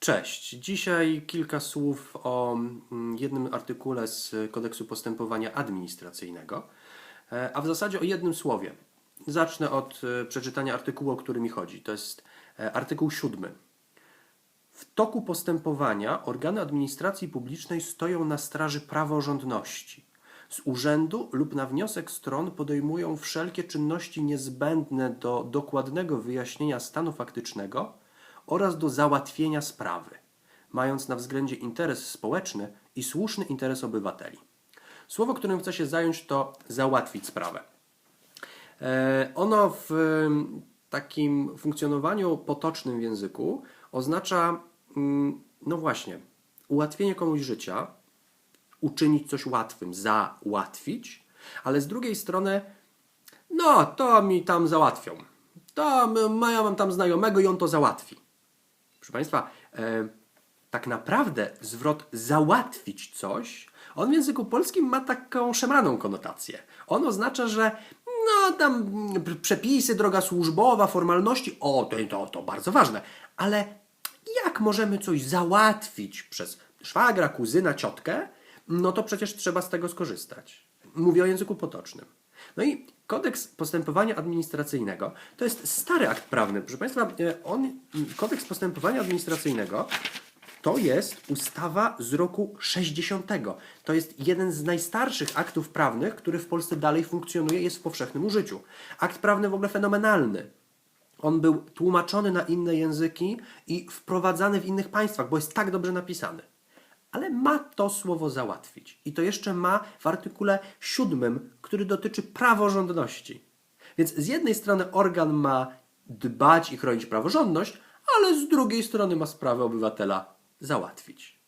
Cześć. Dzisiaj kilka słów o mm, jednym artykule z kodeksu postępowania administracyjnego, e, a w zasadzie o jednym słowie. Zacznę od e, przeczytania artykułu, o który mi chodzi. To jest e, artykuł siódmy. W toku postępowania organy administracji publicznej stoją na straży praworządności. Z urzędu lub na wniosek stron podejmują wszelkie czynności niezbędne do dokładnego wyjaśnienia stanu faktycznego oraz do załatwienia sprawy, mając na względzie interes społeczny i słuszny interes obywateli. Słowo, którym chcę się zająć, to załatwić sprawę. E, Ono w takim funkcjonowaniu potocznym w języku oznacza, no właśnie, ułatwienie komuś życia, uczynić coś łatwym, załatwić, ale z drugiej strony, no to mi tam załatwią. To ja mam tam znajomego i on to załatwi. Proszę Państwa, e, tak naprawdę zwrot załatwić coś, on w języku polskim ma taką szemraną konotację. On oznacza, że no tam przepisy, droga służbowa, formalności, o to, to, to bardzo ważne, ale jak możemy coś załatwić przez szwagra, kuzyna, ciotkę, no to przecież trzeba z tego skorzystać. Mówię o języku potocznym. No i kodeks postępowania administracyjnego to jest stary akt prawny. Proszę Państwa, e, on, kodeks postępowania administracyjnego to jest ustawa z roku 60. To jest jeden z najstarszych aktów prawnych, który w Polsce dalej funkcjonuje, jest w powszechnym użyciu. Akt prawny w ogóle fenomenalny. On był tłumaczony na inne języki i wprowadzany w innych państwach, bo jest tak dobrze napisany. Ale ma to słowo załatwić. I to jeszcze ma w artykule siódmym, który dotyczy praworządności. Więc z jednej strony organ ma dbać i chronić praworządność, ale z drugiej strony ma sprawę obywatela załatwić.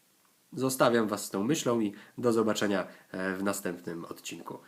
Zostawiam Was z tą myślą i do zobaczenia e, w następnym odcinku.